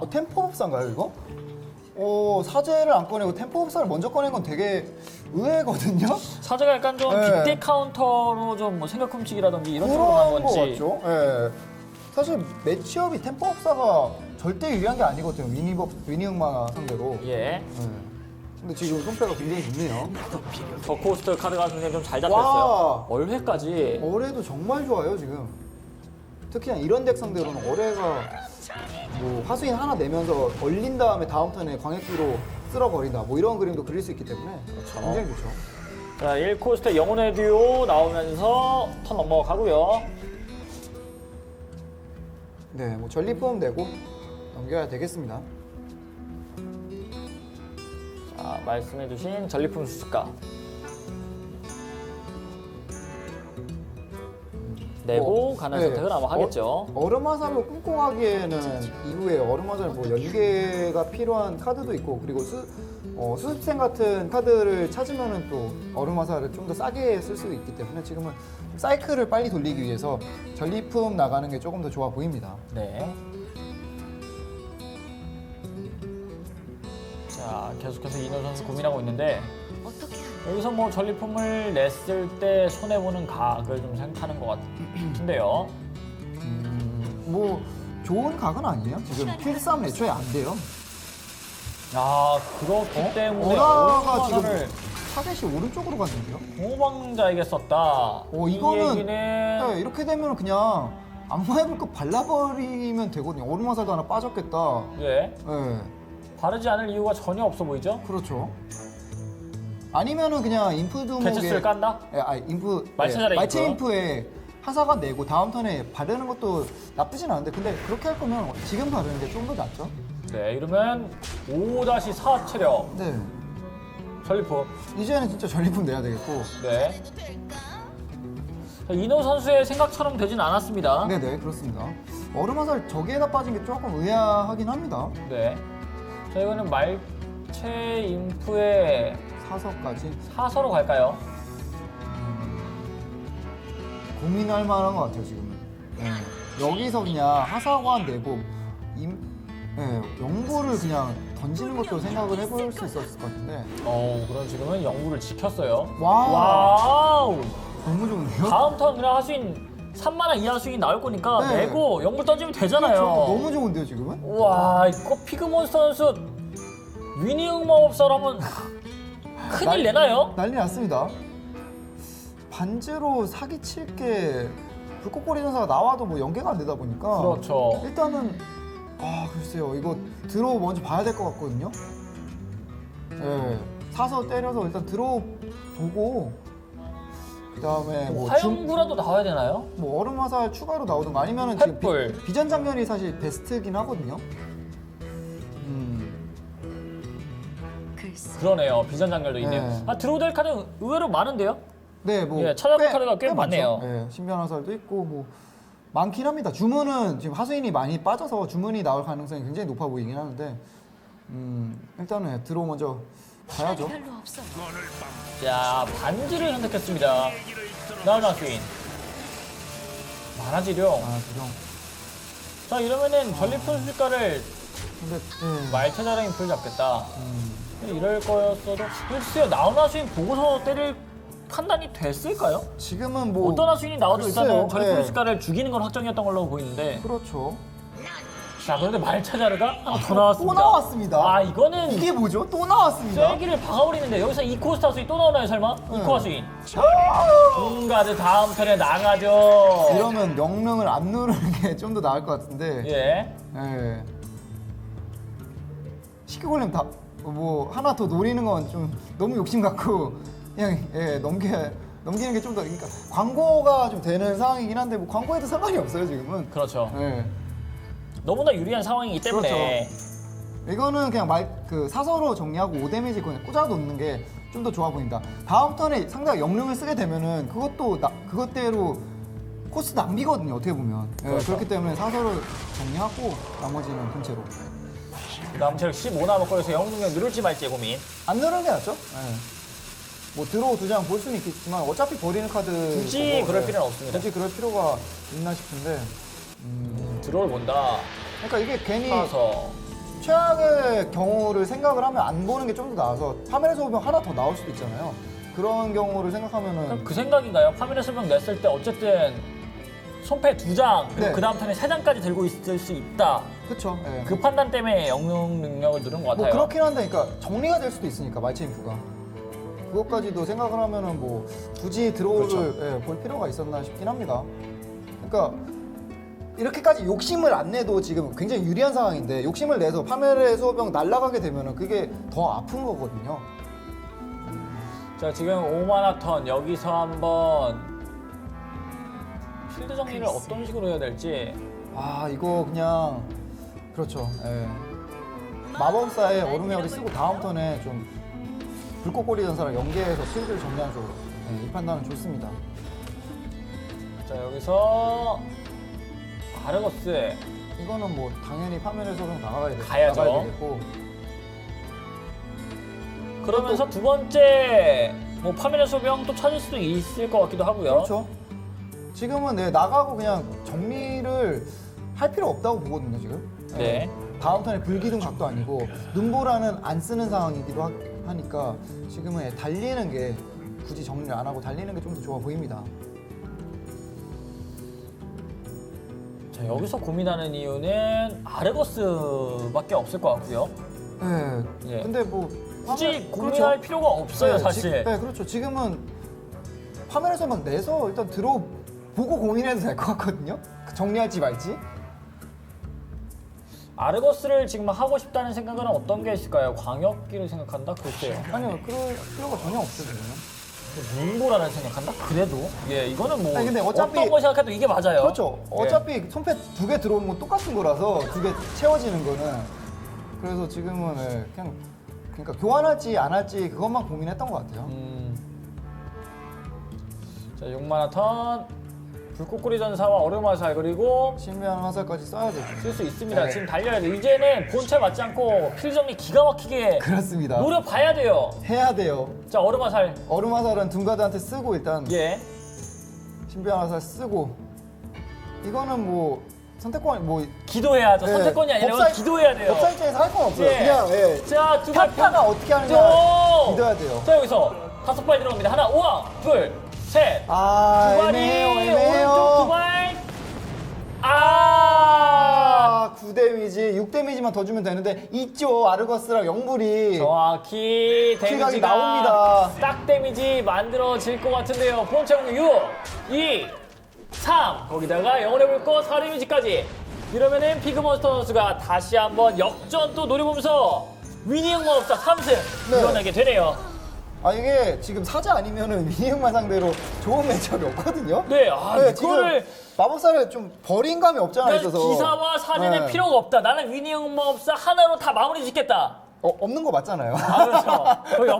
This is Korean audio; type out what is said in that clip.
어, 템포 법사인가요 이거? 어 사제를 안 꺼내고 템포 법사를 먼저 꺼낸 건 되게 의외거든요. 사제가 약간 좀 네. 빅딜 카운터로 좀 뭐 생각 훔치기라든지 이런 쪽으로 간 그런 거 건지. 같죠. 예. 사실 매치업이 템포 법사가 절대 유리한 게 아니거든요. 위니법 위니응마 상대로. 예. 예. 근데 지금 손패가 굉장히 좋네요. 저 코스트 카드가 굉장히 좀 잘 잡혔어요. 와. 월회까지. 어뢰도 정말 좋아요 지금. 특히나 이런 덱 상대로는 어뢰가 뭐 화수인 하나 내면서 얼린 다음에 다음 턴에 광역기로 쓸어버린다 뭐 이런 그림도 그릴 수 있기 때문에 그렇죠. 굉장히 좋죠. 자, 1코스트 영혼의 듀오 나오면서 턴 넘어가고요. 네, 뭐 전리품 내고 넘겨야 되겠습니다. 자, 말씀해주신 전리품 수수가. 내고 가는 네. 선택을 아마 하겠죠. 어, 얼음화살로 끊고 가기에는 이후에 얼음화살 뭐 연계가 필요한 카드도 있고 그리고 수, 어, 수습생 같은 카드를 찾으면은 또 얼음화살을 좀 더 싸게 쓸수 있기 때문에 지금은 사이클을 빨리 돌리기 위해서 전리품 나가는 게 조금 더 좋아 보입니다. 네. 자, 계속해서 이노 선수 고민하고 있는데? 여기서 뭐 전리품을 냈을 때 손해 보는 각을 좀 생각하는 것 같은데요. 뭐 좋은 각은 아니에요. 지금 필싸움 애초에 안 돼요. 야, 그렇기 때문에 어라가 얼마나를 지금 타겟이 오른쪽으로 갔는데요. 공방자에게 썼다. 어, 이 이거는- 얘기는 네, 이렇게 되면 그냥 악마의 불꽃 발라버리면 되거든요. 얼음화살도 하나 빠졌겠다. 예, 네, 바르지 않을 이유가 전혀 없어 보이죠? 그렇죠. 아니면은 그냥 인프 개체수를 깐다? 예, 아, 인프 예, 말체 인프. 인프에 하사가 내고 다음 턴에 바르는 것도 나쁘진 않은데 근데 그렇게 할 거면 지금 바르는 게 좀 더 낫죠. 네, 이러면 5-4 체력 네. 전리품. 이제는 진짜 전리품 내야 되겠고. 네. 자, 이노 선수의 생각처럼 되진 않았습니다. 네네 그렇습니다. 얼음 화살 저기에다 빠진 게 조금 의아하긴 합니다. 네. 자, 이거는 말체 인프의 사서까지 사서로 갈까요? 고민할 만한 것 같아요 지금은. 네. 여기서 그냥 하사관 내고 임, 네, 영구를 그냥 던지는 것도 생각을 해볼 수 있었을 것 같은데 어, 그럼 지금은 영구를 지켰어요. 와우. 와우. 너무 좋은데요? 다음 턴 그냥 하수인 3만 원 이하 수인 나올 거니까 네. 내고 영불 던지면 되잖아요. 그렇죠. 너무 좋은데요 지금은? 와 이거 피그몬스터 선수 위닝 마법사로 하면 큰일 난- 내나요? 난리 났습니다. 반지로 사기칠 게 불꽃꼬리 전사가 나와도 뭐 연계가 안 되다 보니까 그렇죠. 일단은 아 글쎄요 이거 들어 먼저 봐야 될 것 같거든요. 예 사서 때려서 일단 들어보고 그다음에 뭐, 중, 화영구라도 나와야 되나요? 뭐 얼음 화살 추가로 나오든 가 아니면은 지금 횃불. 비, 비전 장면이 사실 베스트긴 하거든요. 음 글쎄. 그러네요. 비전 장렬도 있네요. 네. 아 드로우델 카드 의외로 많은데요? 네, 뭐 예, 찾아볼 카드가 꽤 많네요. 많죠. 예, 신변 화살도 있고 뭐 많긴 합니다. 주문은 지금 하수인이 많이 빠져서 주문이 나올 가능성이 굉장히 높아 보이긴 하는데 음, 일단은 들어 먼저 가야죠. 별로. 자 반지를 선택했습니다. 나훈아 수인. 만화지룡. 아, 그죠. 자 이러면은 전리품 술가를 근데 예. 말체자랑이 불 잡겠다. 음, 이럴 거였어도 글쎄요 나훈아 수인 보고서 때릴 판단이 됐을까요? 지금은 뭐 어떤 하수인이 나와도 글쎄요, 일단은 전리품 예. 술가를 죽이는 건 확정이었던 걸로 보이는데 그렇죠. 자 그런데 말체자르가 하나 더 나왔습니다. 또 나왔습니다. 아 이거는 이게 뭐죠? 또 나왔습니다. 쐐기를 박아버리는데 여기서 이코스타 하수인 또 나오나요 설마? 네. 이코 하수인 둥가드 다음 턴에 나가죠 이러면 명령을 안 누르는 게 좀 더 나을 것 같은데. 예 예. 시켜걸리면 다뭐 하나 더 노리는 건 좀 너무 욕심 같고 그냥 예 넘겨 넘기는 게 좀 더 그러니까 광고가 좀 되는 상황이긴 한데 뭐 광고에도 상관이 없어요 지금은. 그렇죠 예. 너무나 유리한 상황이기 때문에 이거는 그냥 말 그 사서로 정리하고 5데미지 그냥 꽂아 놓는 게 좀 더 좋아 보인다. 다음 턴에 상대가 영능을 쓰게 되면은 그것도 나, 그것대로 코스 낭비거든요 어떻게 보면. 예, 그렇죠. 그렇기 때문에 사서로 정리하고 나머지는 다음 체력 15 남았고 여기서 영능력 누를지 말지 고민 안 누르는 게 낫죠? 네. 뭐 들어오 두장 볼 수는 있겠지만 어차피 버리는 카드 굳이 그럴 필요는 없습니다. 굳이 그럴 필요가 있나 싶은데 드롤 본다 그러니까 이게 괜히 사서 최악의 경우를 생각을 하면 안 보는 게 좀 더 나아서 파멸에서 보면 하나 더 나올 수도 있잖아요. 그런 경우를 생각하면은 그 생각인가요? 파밀의 수명 냈을 때 어쨌든 손패 두 장, 그리고 네. 그 다음 턴에 세 장까지 들고 있을 수 있다. 그쵸. 예. 그 판단 때문에 영능 능력을 누른 것 뭐 같아요. 그렇긴 한데, 그러니까 정리가 될 수도 있으니까 말체인프가 그것까지도 생각을 하면은 뭐 굳이 드로우를 그렇죠. 예, 볼 필요가 있었나 싶긴 합니다. 그러니까 이렇게까지 욕심을 안 내도 지금 굉장히 유리한 상황인데 욕심을 내서 파멸의 소병 날아가게 되면은 그게 더 아픈 거거든요. 자 지금 5만화 턴 여기서 한번 필드 정리를 어떤 식으로 해야 될지 아 이거 그냥 그렇죠. 예. 마법사의 얼음의 열이 쓰고 다음 턴에 좀 불꽃 꼬리던 사람 연계해서 필드를 정리하는 쪽으로 예, 이 판단은 좋습니다. 자 여기서 아르거스 이거는 뭐 당연히 파멸의 소병 나가야 돼. 가야죠. 나가야 되겠고 그러면서 두 번째 뭐 파멸의 소병 또 찾을 수도 있을 것 같기도 하고요. 그렇죠. 지금은 네, 나가고 그냥 정리를 할 필요 없다고 보거든요 지금. 네. 다음 턴에 불기둥 각도 아니고 눈보라는 안 쓰는 상황이기도 하, 니까 지금은 예, 달리는 게 굳이 정리를 안 하고 달리는 게 좀 더 좋아 보입니다. 자 여기서 고민하는 이유는 아르거스밖에 없을 것 같고요. 네. 예. 근데 뭐 굳이 고민할 그렇죠. 필요가 없어요 네, 사실. 지, 네, 그렇죠. 지금은 파멸에서만 내서 일단 들어 보고 고민해도 될 것 같거든요. 정리할지 말지. 아르거스를 지금 하고 싶다는 생각은 어떤 게 있을까요? 광역기를 생각한다? 글쎄요. 아니요, 그럴 필요가 전혀 없거든요. 문고라를 생각한다? 그래도 예 이거는 뭐 아니, 근데 어차피- 어떤 거 생각해도 이게 맞아요. 그렇죠. 예. 어차피 손패 두 개 들어오는 건 똑같은 거라서 두 개 채워지는 거는 그래서 지금은 예, 그냥 그러니까 교환할지 안 할지 그것만 고민했던 것 같아요. 음. 자 6만화 턴 불꽃꼬리 전사와 얼음 화살 그리고 신비한 화살까지 써야 되죠. 쓸수 있습니다. 네. 지금 달려야 돼. 이제는 본체 맞지 않고 필 정리 기가 막히게 그렇습니다. 노려봐야 돼요. 해야 돼요. 자 얼음 화살 얼음 화살은 둔가드한테 쓰고 일단 예. 신비한 화살 쓰고 이거는 뭐 선택권 뭐 기도해야죠. 예, 선택권이 아니라 법사- 기도해야 돼요. 법사 입장에서 할 건 없어요. 예. 그냥 예. 자, 두 발. 평타가 어떻게 하느냐 오! 믿어야 돼요. 자, 여기서 다섯 발 들어갑니다. 하나, 우와, 둘, 셋. 아 두 발이 애매해요 오른쪽 두. 발. 아! 아 9데미지 6데미지만 더 주면 되는데 있죠 아르거스랑 영불이 정확히 데미지가 나옵니다. 딱 데미지 만들어질 것 같은데요. 공격 6, 2, 3. 거기다가 영혼의 불꽃 4 데미지까지. 이러면은 피그몬스터 선수가 다시 한번 역전 또 노려보면서 위닝 원업사 3승 네. 이뤄내게 되네요. 아 이게 지금 사자 아니면은 미니언만 상대로 좋은 매치업이 없거든요. 네, 아, 지금 이거를 마법사를 좀 버린 감이 없잖아 그러니까 있어서 기사와 사진의 네. 필요가 없다. 나는 위닝 원업사 하나로 다 마무리 짓겠다. 어, 없는 거 맞잖아요. 아, 그렇죠. 거의